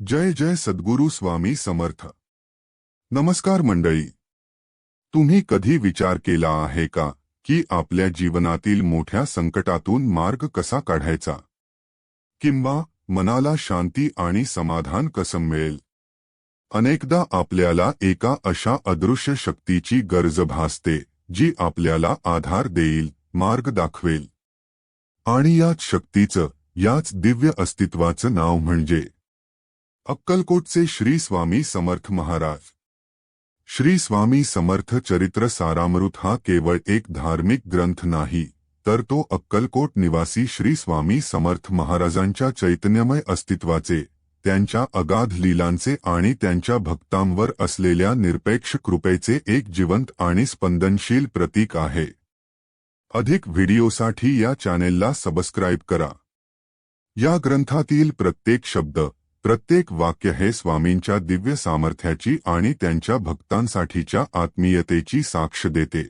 जय जय सद्गुरू स्वामी समर्थ. नमस्कार मंडळी. तुम्ही कधी विचार केला आहे का की आपल्या जीवनातील मोठ्या संकटातून मार्ग कसा काढायचा? किंवा मनाला शांती आणि समाधान कसं मिळेल? अनेकदा आपल्याला एका अशा अदृश्य शक्तीची गरज भासते जी आपल्याला आधार देईल मार्ग दाखवेल. आणि याच शक्तीचं याच दिव्य अस्तित्वाचं नाव म्हणजे अक्कलकोटचे श्री स्वामी समर्थ महाराज. श्री स्वामी समर्थ चरित्र सारामृत हा केवळ एक धार्मिक ग्रंथ नाही तर तो अक्कलकोट निवासी श्री स्वामी समर्थ महाराजांच्या चैतन्यमय अस्तित्वाचे त्यांच्या अगाध लीलांचे आणि त्यांच्या भक्तांवर असलेल्या निरपेक्ष कृपेचे एक जिवंत आणि स्पंदनशील प्रतीक आहे. अधिक व्हिडिओसाठी या चॅनेलला सबस्क्राईब करा. या ग्रंथातील प्रत्येक शब्द प्रत्येक वाक्य हे स्वामींच्या दिव्य सामर्थ्याची आणि त्यांच्या भक्तांसाठीच्या आत्मीयतेची साक्ष देते.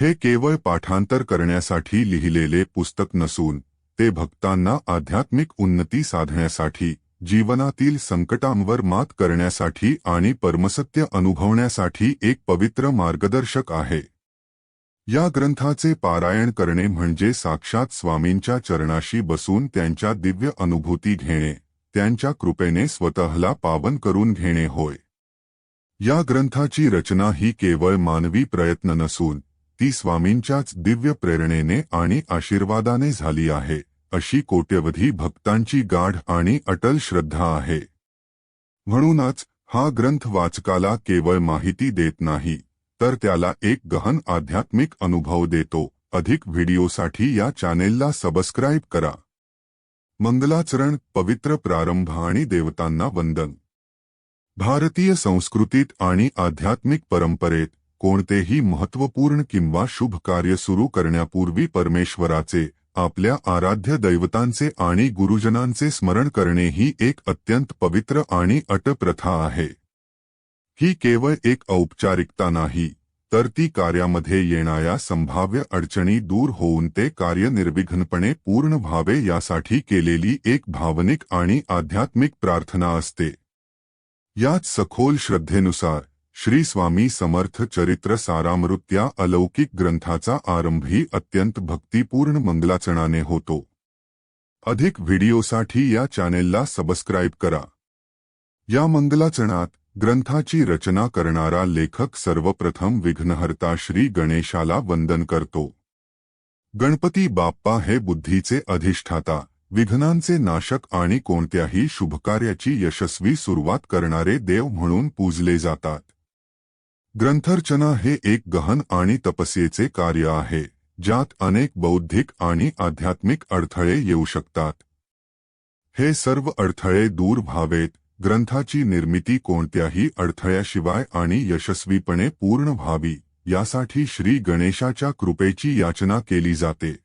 हे केवळ पाठांतर करण्यासाठी लिहिलेले पुस्तक नसून ते भक्तांना आध्यात्मिक उन्नती साधण्यासाठी जीवनातील संकटांवर मात करण्यासाठी आणि परमसत्य अनुभवण्यासाठी एक पवित्र मार्गदर्शक आहे. या ग्रंथाचे पारायण करणे म्हणजे साक्षात स्वामींच्या चरणाशी बसून त्यांच्या दिव्य अनुभूती घेणे. त्यांच्या कृपेने स्वतःला पावन करून घेणे होय. या ग्रंथाची रचना ही केवळ मानवी प्रयत्न नसून ती स्वामींच्याच दिव्य प्रेरणेने आणि आशीर्वादाने झाली आहे अशी कोट्यवधी भक्तांची गाढ आणि अटल श्रद्धा आहे. म्हणूनच हा ग्रंथ वाचकाला केवळ माहिती देत नाही तर त्याला एक गहन आध्यात्मिक अनुभव देतो. अधिक व्हिडिओसाठी या चॅनेलला सबस्क्राईब करा. मंगलाचरण पवित्र प्रारंभ देवतांना वंदन. भारतीय संस्कृतीत आणि आध्यात्मिक परंपरेत कोणतेही महत्त्वपूर्ण किंवा शुभ कार्य सुरू करण्यापूर्वी परमेश्वराचे, आपल्या आराध्य दैवतांचे आणि गुरुजनांचे स्मरण करणे ही एक अत्यंत पवित्र आणि अट प्रथा आहे. ही केवळ एक औपचारिकता नाही तर ती कार्यामध्ये संभाव्य अडचणी दूर होऊन ते कार्य निर्विघ्नपणे पूर्ण व्हावे यासाठी केलेली एक भावनिक आणि आध्यात्मिक प्रार्थना असते. याच सखोल श्रद्धेनुसार, श्री स्वामी समर्थ चरित्र सारामृत या अलौकिक ग्रंथाचा आरंभही अत्यंत भक्तिपूर्ण मंगलाचरणाने होतो. अधिक व्हिडिओसाठी या चॅनेलला सबस्क्राईब करा. या मंगलाचरणात ग्रंथाची रचना करणारा लेखक सर्वप्रथम विघ्नहर्ता श्री गणेशाला वंदन करतो. गणपती बाप्पा हे बुद्धीचे अधिष्ठाता विघ्नांचे नाशक आणि कोणत्याही शुभकार्याची यशस्वी सुरुवात करणारे देव म्हणून पूजले जातात. ग्रंथरचना हे एक गहन आणि तपस्येचे कार्य आहे ज्यात अनेक बौद्धिक आणि आध्यात्मिक अडथळे येऊ शकतात. हे सर्व अडथळे दूर व्हावेत ग्रंथाची निर्मिती कोणत्याही अडथळ्याशिवाय आणि यशस्वीपणे पूर्ण व्हावी यासाठी श्री गणेशाच्या कृपेची याचना केली जाते.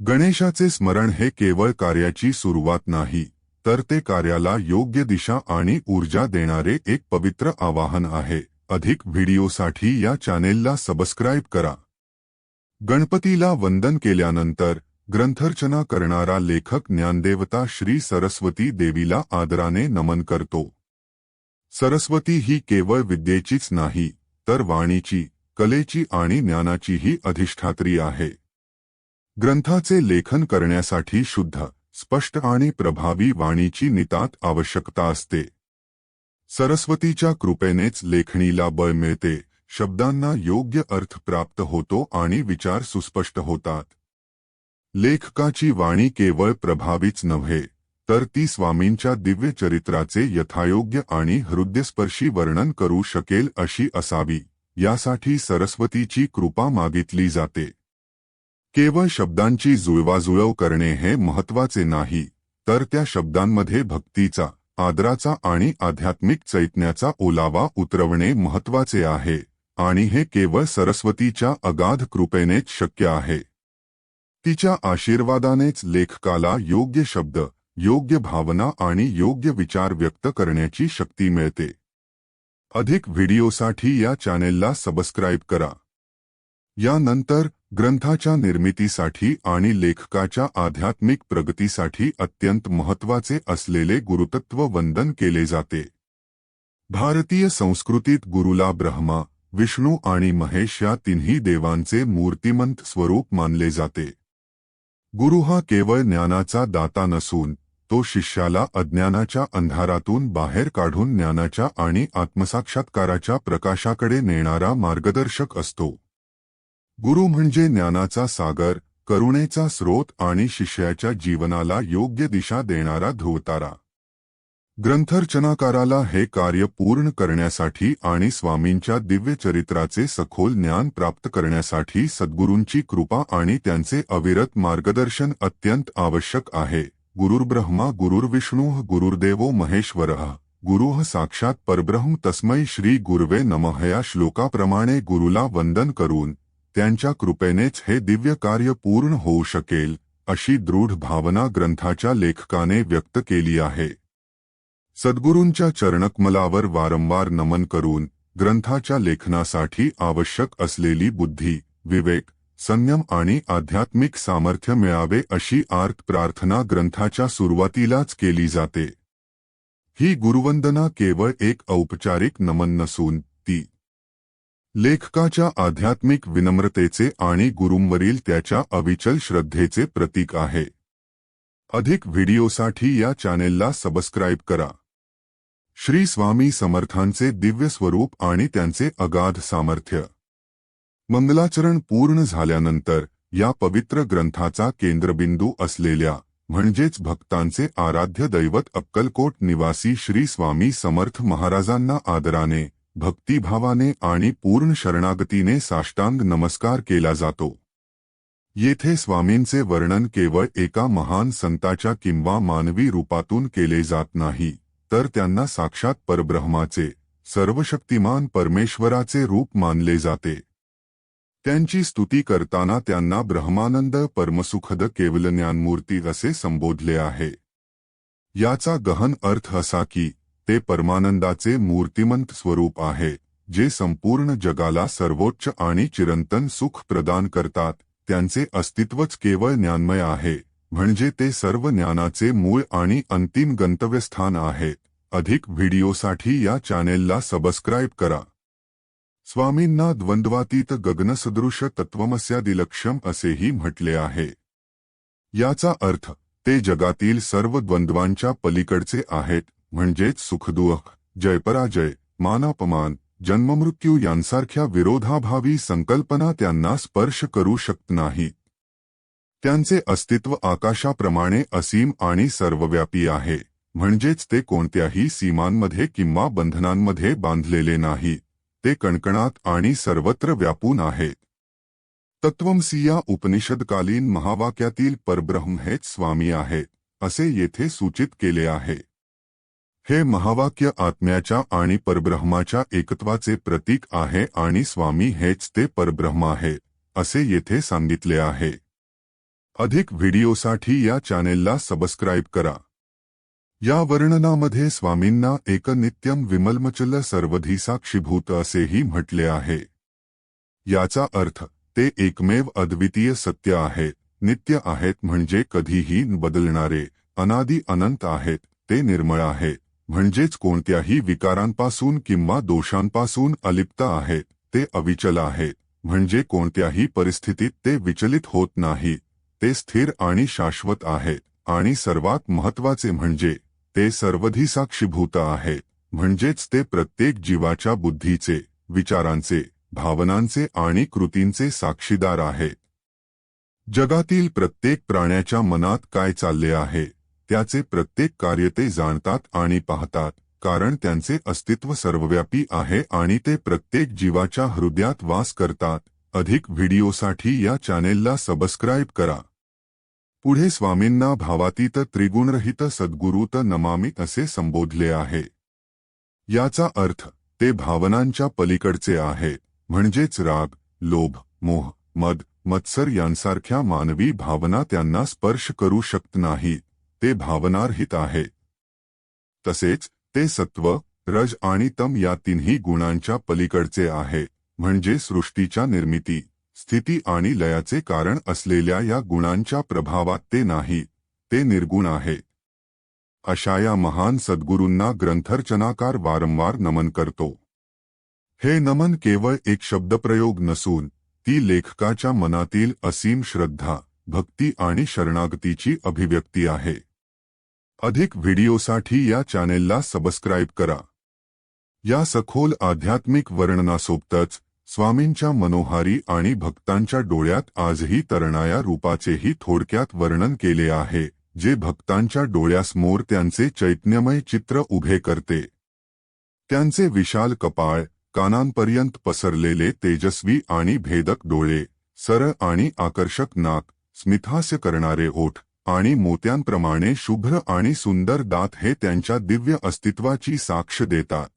गणेशाचे स्मरण हे केवळ कार्याची सुरुवात नाही तर ते कार्याला योग्य दिशा आणि ऊर्जा देणारे एक पवित्र आवाहन आहे. अधिक व्हिडिओसाठी या चॅनेलला सबस्क्राईब करा. गणपतीला वंदन केल्यानंतर ग्रंथरचना करणारा लेखक ज्ञानदेवता श्री सरस्वती देवीला आदराने नमन करतो. सरस्वती ही केवळ विद्येचीच नाही तर वाणीची कलेची आणि ज्ञानाचीही अधिष्ठात्री आहे. ग्रंथाचे लेखन करण्यासाठी शुद्ध स्पष्ट आणि प्रभावी वाणीची नितात आवश्यकता असते. सरस्वतीच्या कृपेनेच लेखणीला बळ मिळते शब्दांना योग्य अर्थ प्राप्त होतो आणि विचार सुस्पष्ट होतात. लेखकाची वाणी केवळ प्रभावीच नव्हे तर ती स्वामींच्या दिव्य चरित्राचे यथायोग्य आणि हृदयस्पर्शी वर्णन करू शकेल अशी असावी यासाठी सरस्वतीची कृपा मागितली जाते. केवळ शब्दांची जुळवाजुळव करणे हे महत्त्वाचे नाही तर त्या शब्दांमध्ये भक्तीचा आदराचा आणि आध्यात्मिक चैतन्याचा ओलावा उतरवणे महत्त्वाचे आहे आणि हे केवळ सरस्वतीच्या अगाध कृपेनेच शक्य आहे. तिच्या आशीर्वादानेच लेखकाला योग्य शब्द योग्य भावना आणि योग्य विचार व्यक्त करण्याची शक्ती मिळते. अधिक व्हिडिओसाठी या चॅनेलला सबस्क्राईब करा. यानंतर ग्रंथाच्या निर्मितीसाठी आणि लेखकाच्या आध्यात्मिक प्रगतीसाठी अत्यंत महत्त्वाचे असलेले गुरुतत्व वंदन केले जाते. भारतीय संस्कृतीत गुरुला ब्रह्मा विष्णू आणि महेश या तिन्ही देवांचे मूर्तिमंत स्वरूप मानले जाते. गुरु हा केवळ ज्ञानाचा दाता नसून तो शिष्याला अज्ञानाच्या अंधारातून बाहेर काढून ज्ञानाच्या आणि आत्मसाक्षात्काराच्या प्रकाशाकडे नेणारा मार्गदर्शक असतो. गुरु म्हणजे ज्ञानाचा सागर करुणेचा स्रोत आणि शिष्याच्या जीवनाला योग्य दिशा देणारा धुवतारा. ग्रंथरचनाकाराला हे कार्य पूर्ण करण्यासाठी आणि स्वामींच्या दिव्य चरित्राचे सखोल ज्ञान प्राप्त करण्यासाठी सद्गुरूंची कृपा आणि त्यांचे अविरत मार्गदर्शन अत्यंत आवश्यक आहे. गुरुर्ब्रह्मा गुरुर्विष्णू गुरुर्देवो महेश्वरः गुरुः साक्षात परब्रह्म तस्मै श्री गुरवे नमः या श्लोकाप्रमाणे गुरुला वंदन करून त्यांच्या कृपेनेच हे दिव्य कार्य पूर्ण होऊ शकेल अशी दृढ भावना ग्रंथाच्या लेखकाने व्यक्त केली आहे. सद्गुरूंच्या चरणकमलावर वारंवार नमन करून ग्रंथाच्या लेखनासाठी आवश्यक असलेली बुद्धी विवेक संयम आणि आध्यात्मिक सामर्थ्य मिळावे अशी आर्त प्रार्थना ग्रंथाच्या सुरुवातीलाच केली जाते. ही गुरुवंदना केवळ एक औपचारिक नमन नसून ती लेखकाच्या आध्यात्मिक विनम्रतेचे आणि गुरुंवरील त्याच्या अविचल श्रद्धेचे प्रतीक आहे. अधिक व्हिडिओसाठी या चॅनेलला सबस्क्राईब करा. श्री स्वामी समर्थांचे दिव्य स्वरूप आणि त्यांचे अगाध सामर्थ्य. मंगलाचरण पूर्ण झाल्यानंतर या पवित्र ग्रंथाचा केंद्रबिंदू असलेल्या म्हणजेच भक्तांचे आराध्य दैवत अक्कलकोट निवासी श्री स्वामी समर्थ महाराजांना आदराने भक्तिभावाने आणि पूर्ण शरणागतीने साष्टांग नमस्कार केला जातो. येथे स्वामींचे वर्णन केवळ एका महान संताच्या किंवा मानवी रूपातून केले जात नाही. तर त्यांना साक्षात परब्रह्माचे सर्वशक्तिमान परमेश्वराचे रूप मानले जाते. त्यांची स्तुती करताना त्यांना ब्रह्मानंद परमसुखद केवल ज्ञानमूर्ती असे संबोधले आहे. याचा गहन अर्थ असा की ते परमानंदाचे मूर्तिमंत स्वरूप आहे जे संपूर्ण जगाला सर्वोच्च आणि चिरंतन सुख प्रदान करतात त्यांचे अस्तित्वच केवळ ज्ञानमय आहे म्हणजे ते सर्व ज्ञानाचे मूळ आणि अंतिम गंतव्यस्थान आहे. अधिक व्हिडिओसाठी या चॅनेलला सबस्क्राईब करा. स्वामींना द्वंद्वातीत गगनसदृश तत्वमस्यादिलक्षम असेही म्हटले आहे. याचा अर्थ ते जगातील सर्व द्वंद्वांच्या पलीकडचे आहेत म्हणजेच सुखदुःख जयपराजय मानापमान जन्ममृत्यू यांसारख्या विरोधाभावी संकल्पना त्यांना स्पर्श करू शकत नाहीत. त्यांचे अस्तित्व आकाशाप्रमाणे असीम आणि सर्वव्यापी आहे. म्हणजेच ते कोणत्याही सीमांमध्ये किंवा बंधनांमध्ये बांधलेले नाही. ते कणकणात आणि सर्वत्र व्यापून आहेत. तत्वमसी या उपनिषदकालीन महावाक्यातील परब्रह्म हेच स्वामी आहेत, असे येथे सूचित केले आहे. हे महावाक्य आत्म्याच्या आणि परब्रह्माच्या एकत्वाचे प्रतीक आहे आणि स्वामी हेच ते परब्रह्म आहे, असे येथे सांगितले आहे. अधिक व्हिडिओसाठी या चॅनेलला सबस्क्राईब करा. या वर्णनामध्ये स्वामींना एक नित्यम विमलमचल सर्वधी साक्षीभूत असेही म्हटले आहे. याचा अर्थ ते एकमेव अद्वितीय सत्य आहे नित्य आहेत म्हणजे कधीही बदलणारे अनादी अनंत आहेत ते निर्मळ आहे म्हणजेच कोणत्याही विकारांपासून किंवा दोषांपासून अलिप्त आहे ते अविचल आहे म्हणजे कोणत्याही परिस्थितीत ते विचलित होत नाही ते स्थिर आणि शाश्वत आहे आणि सर्वात महत्त्वाचे म्हणजे ते सर्वधी साक्षीभूत आहे. म्हणजेच ते प्रत्येक जीवाच्या बुद्धीचे विचारांचे भावनांचे आणि कृतींचे साक्षीदार आहे जगातील प्रत्येक प्राण्याच्या मनात काय चालले आहे त्याचे प्रत्येक कार्य ते जाणतात आणि पाहतात कारण त्यांचे अस्तित्व सर्वव्यापी आहे आणि ते प्रत्येक जीवाच्या हृदयात वास करतात. अधिक व्हिडिओसाठी या चॅनेलला सबस्क्राईब करा. पुढे स्वामींना भावातीत त्रिगुणरहित सद्गुरुत नमामी असे संबोधले आहे. याचा अर्थ ते भावनांच्या पलीकडचे आहे म्हणजेच राग लोभ मोह मद मत्सर यांसारख्या मानवी भावना त्यांना स्पर्श करू शकत नाही ते भावनारहित आहे. तसेच ते सत्व रज आणि तम या तिन्ही गुणांच्या पलीकडचे आहे म्हणजे सृष्टीच्या निर्मिती. स्थिती आणि लयाचे कारण असलेल्या या गुणांच्या प्रभावात ते नाही ते निर्गुण आहे. अशा या महान सद्गुरूंना ग्रंथरचनाकार वारंवार नमन करतो. हे नमन केवळ एक शब्दप्रयोग नसून ती लेखकाच्या मनातील असीम श्रद्धा भक्ती आणि शरणागतीची अभिव्यक्ती आहे. अधिक व्हिडिओसाठी या चॅनेलला सबस्क्राईब करा. या सखोल आध्यात्मिक वर्णनासोबतच स्वामींच्या मनोहारी आणि भक्तांच्या डोळ्यात आजही तरणाया रूपाचेही थोडक्यात वर्णन केले आहे जे भक्तांच्या डोळ्यासमोर त्यांचे चैतन्यमय चित्र उभे करते. त्यांचे विशाल कपाळ कानांपर्यंत पसरलेले तेजस्वी आणि भेदक डोळे सरळ आणि आकर्षक नाक स्मिथास्य करणारे ओठ आणि मोत्यांप्रमाणे शुभ्र आणि सुंदर दात हे त्यांच्या दिव्य अस्तित्वाची साक्ष देतात.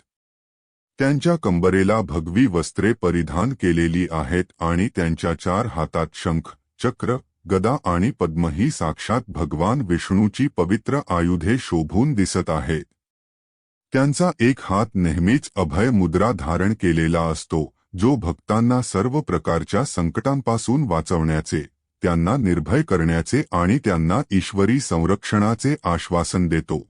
त्यांच्या कंबरेला भगवी वस्त्रे परिधान केलेली आहेत आणि त्यांच्या चार हातात शंख चक्र गदा आणि पद्म ही साक्षात भगवान विष्णूची पवित्र आयुधे शोभून दिसत आहेत. त्यांचा एक हात नेहमीच अभय मुद्रा धारण केलेला असतो जो भक्तांना सर्व प्रकारच्या संकटांपासून वाचवण्याचे त्यांना निर्भय करण्याचे आणि त्यांना ईश्वरी संरक्षणाचे आश्वासन देतो.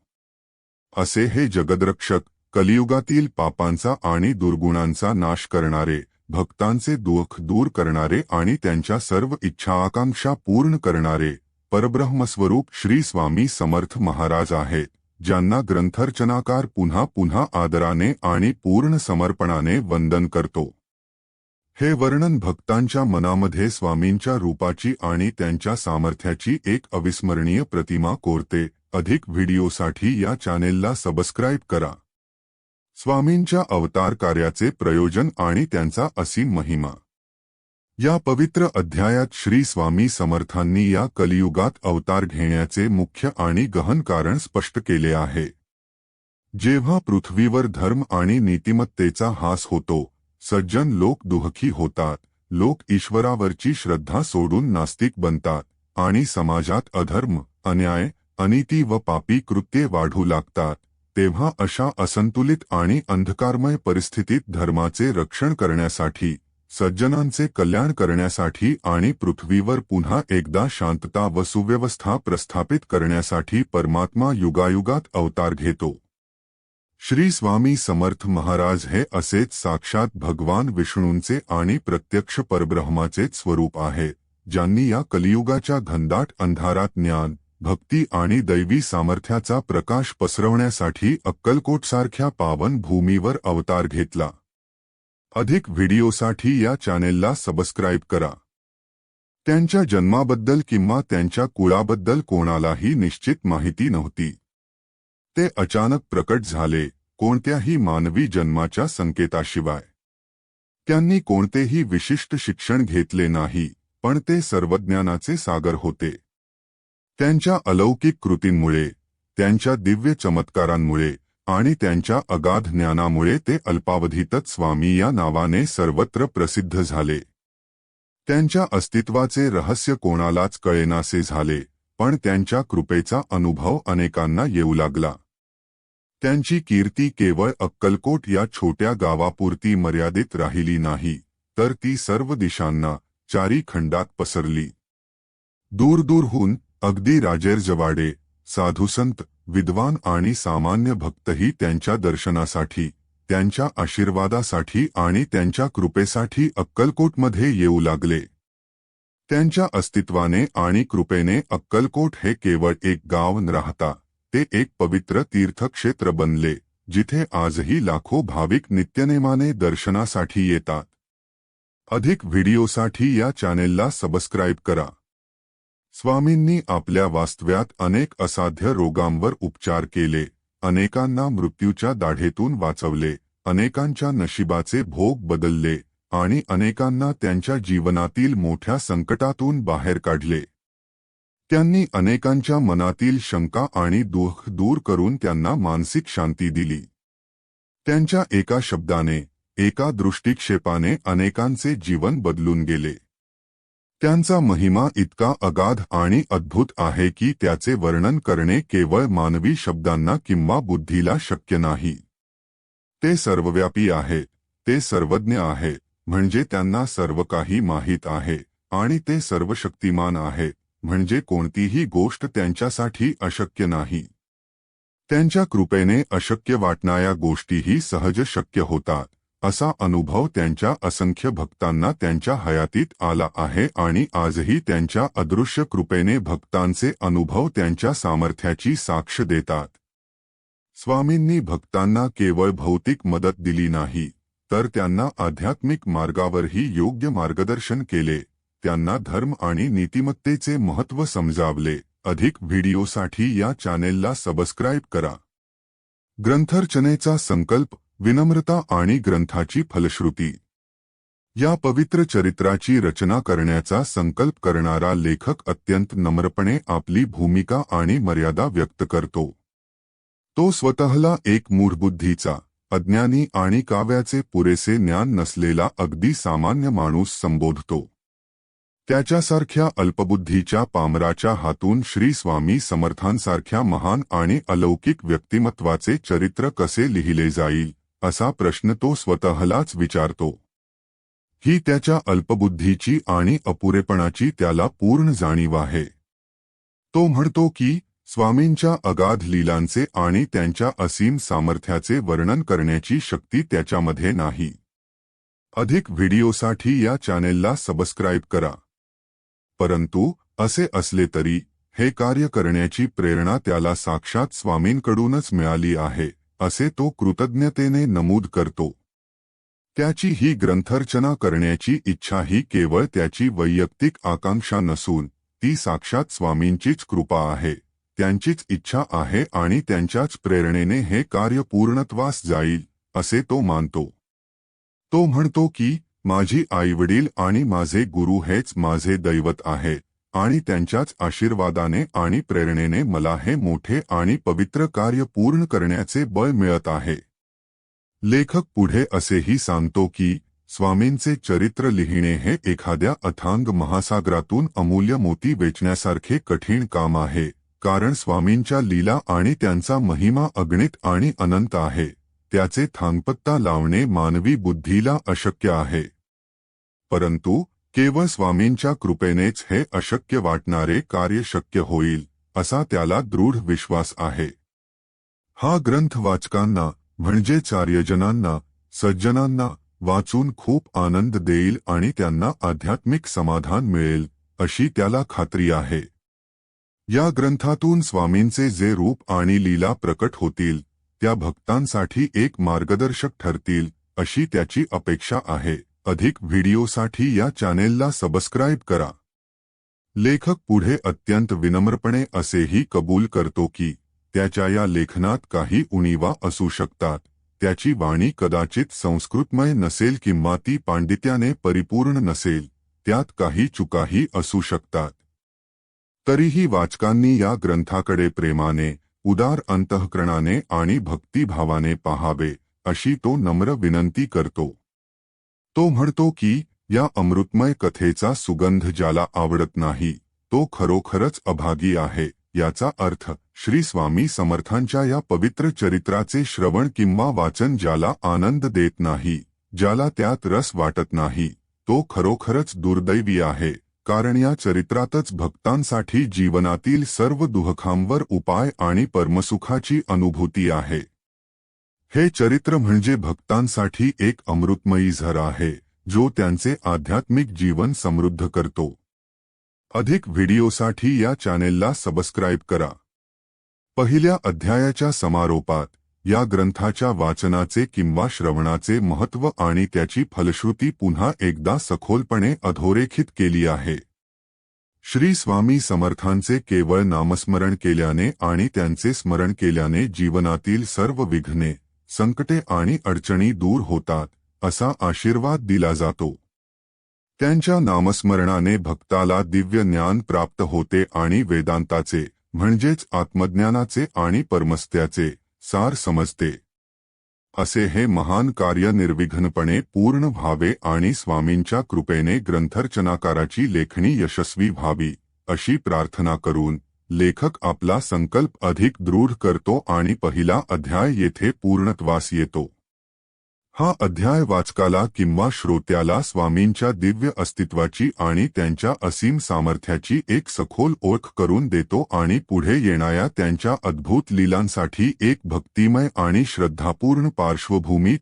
असे हे जगदरक्षक कलियुगातील पापांचा आणि दुर्गुणांचा नाश करणारे भक्तांचे दुःख दूर करणारे आणि त्यांच्या सर्व इच्छा आकांक्षा पूर्ण करणारे परब्रह्मस्वरूप श्री स्वामी समर्थ महाराज आहेत ज्यांना ग्रंथरचनाकार पुन्हा पुन्हा आदराने आणि पूर्ण समर्पणाने वंदन करतो. हे वर्णन भक्तांच्या मनामध्ये स्वामींच्या रूपाची आणि त्यांच्या सामर्थ्याची एक अविस्मरणीय प्रतिमा कोरते. अधिक व्हिडिओसाठी या चॅनेलला सबस्क्राईब करा. स्वामींच्या अवतार कार्याचे प्रयोजन आणि त्यांचा असीम महिमा. या पवित्र अध्यायात श्री स्वामी समर्थांनी या कलियुगात अवतार घेण्याचे मुख्य आणि गहन कारण स्पष्ट केले आहे. जेव्हा पृथ्वीवर धर्म आणि नीतिमत्तेचा हास होतो सज्जन लोक दुःखी होतात लोक ईश्वरावरची श्रद्धा सोडून नास्तिक बनतात आणि समाजात अधर्म अन्याय अनिती व पापी कृत्ये वाढू लागतात. तेव्हा अशा असंतुलित आणि अंधकारमय परिस्थितीत धर्माचे रक्षण करण्यासाठी, सज्जनांचे कल्याण करण्यासाठी आणि पृथ्वीवर पुन्हा एकदा शांतता व सुव्यवस्था प्रस्थापित करण्यासाठी परमात्मा युगायुगात अवतार घेतो. श्री स्वामी समर्थ महाराज हे असेच साक्षात भगवान विष्णूंचे आणि प्रत्यक्ष परब्रह्माचेच स्वरूप आहे, ज्यांनी या कलियुगाच्या घनदाट अंधारात ज्ञान भक्ती आणि दैवी सामर्थ्याचा प्रकाश पसरवण्यासाठी अक्कलकोटसारख्या पावन भूमीवर अवतार घेतला. अधिक व्हिडिओसाठी या चॅनेलला सबस्क्राईब करा. त्यांच्या जन्माबद्दल किंवा त्यांच्या कुळाबद्दल कोणालाही निश्चित माहिती नव्हती. ते अचानक प्रकट झाले कोणत्याही मानवी जन्माच्या संकेताशिवाय. त्यांनी कोणतेही विशिष्ट शिक्षण घेतले नाही पण ते सर्वज्ञानाचे सागर होते. त्यांच्या अलौकिक कृतींमुळे त्यांच्या दिव्य चमत्कारांमुळे आणि त्यांच्या अगाध ज्ञानामुळे ते अल्पावधीतच स्वामी या नावाने सर्वत्र प्रसिद्ध झाले. त्यांच्या अस्तित्वाचे रहस्य कोणालाच कळेनासे झाले पण त्यांच्या कृपेचा अनुभव अनेकांना येऊ लागला. त्यांची कीर्ती केवळ अक्कलकोट या छोट्या गावापुरती मर्यादित राहिली नाही तर ती सर्व दिशांना चारी खंडात पसरली. दूरदूरहून अगदी राजेरजवाडे साधुसंत विद्वान आणि सामान्य भक्तही त्यांच्या दर्शनासाठी त्यांच्या आशीर्वादासाठी आणि त्यांच्या कृपेसाठी अक्कलकोटमध्ये येऊ लागले. त्यांच्या अस्तित्वाने आणि कृपेने अक्कलकोट हे केवळ एक गाव न राहता ते एक पवित्र तीर्थक्षेत्र बनले जिथे आजही लाखो भाविक नित्यनेमाने दर्शनासाठी येतात. अधिक व्हिडिओसाठी या चॅनेलला सबस्क्राईब करा. स्वामींनी आपल्या वास्तव्यात अनेक असाध्य रोगांवर उपचार केले अनेकांना मृत्यूच्या दाढेतून वाचवले अनेकांच्या नशिबाचे भोग बदलले आणि अनेकांना त्यांच्या जीवनातील मोठ्या संकटातून बाहेर काढले. त्यांनी अनेकांच्या मनातील शंका आणि दुःख दूर करून त्यांना मानसिक शांती दिली. त्यांच्या एका शब्दाने एका दृष्टिक्षेपाने अनेकांचे जीवन बदलून गेले. त्यांचा महिमा इतका अगाध आणि अद्भुत आहे की त्याचे वर्णन करणे केवळ मानवी शब्दांना किंवा बुद्धीला शक्य नाही. ते सर्वव्यापी आहे ते सर्वज्ञ आहे म्हणजे त्यांना सर्व काही माहीत आहे आणि ते सर्वशक्तिमान आहे म्हणजे कोणतीही गोष्ट त्यांच्यासाठी अशक्य नाही. त्यांच्या कृपेने अशक्य वाटणाऱ्या गोष्टीही सहज शक्य होतात. असा अनुभव त्यांच्या असंख्य भक्तांना त्यांच्या हयातीत आला आहे आणि आजही त्यांच्या अदृश्य कृपेने भक्तांचे अनुभव त्यांच्या सामर्थ्याची साक्ष देतात. स्वामींनी भक्तांना केवळ भौतिक मदत दिली नाही तर त्यांना आध्यात्मिक मार्गावरही योग्य मार्गदर्शन केले त्यांना धर्म आणि नीतिमत्तेचे महत्त्व समजावले. अधिक व्हिडिओसाठी या चॅनेलला सबस्क्राईब करा. ग्रंथरचनेचा संकल्प विनम्रता आणि ग्रंथाची फलश्रुती. या पवित्र चरित्राची रचना करण्याचा संकल्प करणारा लेखक अत्यंत नम्रपणे आपली भूमिका आणि मर्यादा व्यक्त करतो. तो स्वतःला एक मूढबुद्धीचा अज्ञानी आणि काव्याचे पुरेसे ज्ञान नसलेला अगदी सामान्य माणूस संबोधतो. त्याच्यासारख्या अल्पबुद्धीच्या पामराच्या हातून श्री स्वामी समर्थांसारख्या महान आणि अलौकिक व्यक्तिमत्वाचे चरित्र कसे लिहिले जाईल? असा प्रश्न तो स्वतःलाच विचारतो. ही त्याच्या अल्पबुद्धीची आणि अपुरेपणाची त्याला पूर्ण जाणीव आहे. तो म्हणतो की स्वामींच्या अगाध लीलांचे आणि त्यांच्या असीम सामर्थ्याचे वर्णन करण्याची शक्ती त्याच्यामध्ये नाही. अधिक व्हिडिओसाठी या चॅनेलला सबस्क्राईब करा. परंतु असे असले तरी हे कार्य करण्याची प्रेरणा त्याला साक्षात स्वामींकडूनच मिळाली आहे. असे तो कृतज्ञतेने नमूद करतो. त्याची ही ग्रंथरचना करण्याची इच्छा ही केवळ त्याची वैयक्तिक आकांक्षा नसून ती साक्षात स्वामींचीच कृपा आहे त्यांचीच इच्छा आहे आणि त्यांच्याच प्रेरणेने हे कार्य पूर्णत्वास जाईल असे तो मानतो. तो म्हणतो की माझी आईवडील आणि माझे गुरु हेच माझे दैवत आहे आणि त्यांच्याच आशीर्वादाने आणि प्रेरणेने मला हे मोठे आणि पवित्र कार्य पूर्ण करण्याचे बळ मिळत आहे. लेखक पुढे असेही सांगतो की स्वामींचे चरित्र लिहिणे हे एखाद्या अथांग महासागरातून अमूल्य मोती वेचण्यासारखे कठीण काम आहे कारण स्वामींच्या लीला आणि त्यांचा महिमा अगणित आणि अनंत आहे त्याचे थांगपत्ता लावणे मानवी बुद्धीला अशक्य आहे. परंतु केवळ स्वामींच्या कृपेनेच हे अशक्य वाटणारे कार्य शक्य होईल असा त्याला दृढ विश्वास आहे. हा ग्रंथ वाचकांना म्हणजे चार्यजनांना सज्जनांना वाचून खूप आनंद देईल आणि त्यांना आध्यात्मिक समाधान मिळेल अशी त्याला खात्री आहे. या ग्रंथातून स्वामींचे जे रूप आणि लीला प्रकट होतील त्या भक्तांसाठी एक मार्गदर्शक ठरतील अशी त्याची अपेक्षा आहे. अधिक व्हिडिओसाठी या चॅनेलला सबस्क्राईब करा. लेखक पुढे अत्यंत विनम्रपणे असेही कबूल करतो की, त्याच्या या लेखनात काही उणीवा असू शकतात. त्याची वाणी कदाचित संस्कृतमय नसेल किंवा ती पांडित्याने परिपूर्ण नसेल, त्यात काही चुकाही असू शकतात. तरीही वाचकांनी या ग्रंथाकडे प्रेमाने, उदार अंतःकरणाने आणि भक्तिभावाने पहावे, अशी तो नम्र विनंती करतो. तो म्हणतो की या अमृतमय कथेचा सुगंध ज्याला आवडत नाही तो खरोखरच अभागी आहे याचा अर्थ श्री स्वामी समर्थांच्या या पवित्र चरित्राचे श्रवण किंवा वाचन ज्याला आनंद देत नाही ज्याला त्यात रस वाटत नाही तो खरोखरच दुर्दैवी आहे कारण या चरित्रातच भक्तांसाठी जीवनातील सर्व दुःखांवर उपाय आणि परमसुखाची अनुभूती आहे. हे चरित्र म्हणजे भक्तांसाठी एक अमृतमयी झर आहे, जो त्यांचे आध्यात्मिक जीवन समृद्ध करतो. अधिक व्हिडिओसाठी या चॅनेलला सबस्क्राईब करा. पहिल्या अध्यायाच्या समारोपात, या ग्रंथाच्या वाचनाचे किंवा श्रवणाचे महत्त्व आणि त्याची फलश्रुती पुन्हा एकदा सखोलपणे अधोरेखित केली आहे. श्री स्वामी समर्थांचे केवळ नामस्मरण केल्याने आणि त्यांचे स्मरण केल्याने जीवनातील सर्व विघ्ने संकटे आणि अडचणी दूर होतात असा आशीर्वाद दिला जातो. त्यांच्या नामस्मरणाने भक्ताला दिव्य ज्ञान प्राप्त होते आणि वेदांताचे म्हणजेच आत्मज्ञानाचे आणि परमस्त्याचे सार समजते. असे हे महान कार्य निर्विघ्नपणे पूर्ण व्हावे आणि स्वामींच्या कृपेने ग्रंथरचनाकाराची लेखणी यशस्वी व्हावी अशी प्रार्थना करून लेखक आपला संकल्प अधिक दृढ करतो आणि पहिला अध्याय येथे पूर्णत्वास येतो. हा अध्याय वाचकाला किंवा श्रोत्याला स्वामींच्या दिव्य अस्तित्वाची आणि त्यांच्या असीम सामर्थ्याची एक सखोल ओळख करून देतो आणि पुढे येणाऱ्या त्यांच्या अद्भुत लीलांसाठी एक भक्तिमय आणि श्रद्धापूर्ण पार्श्वभूमी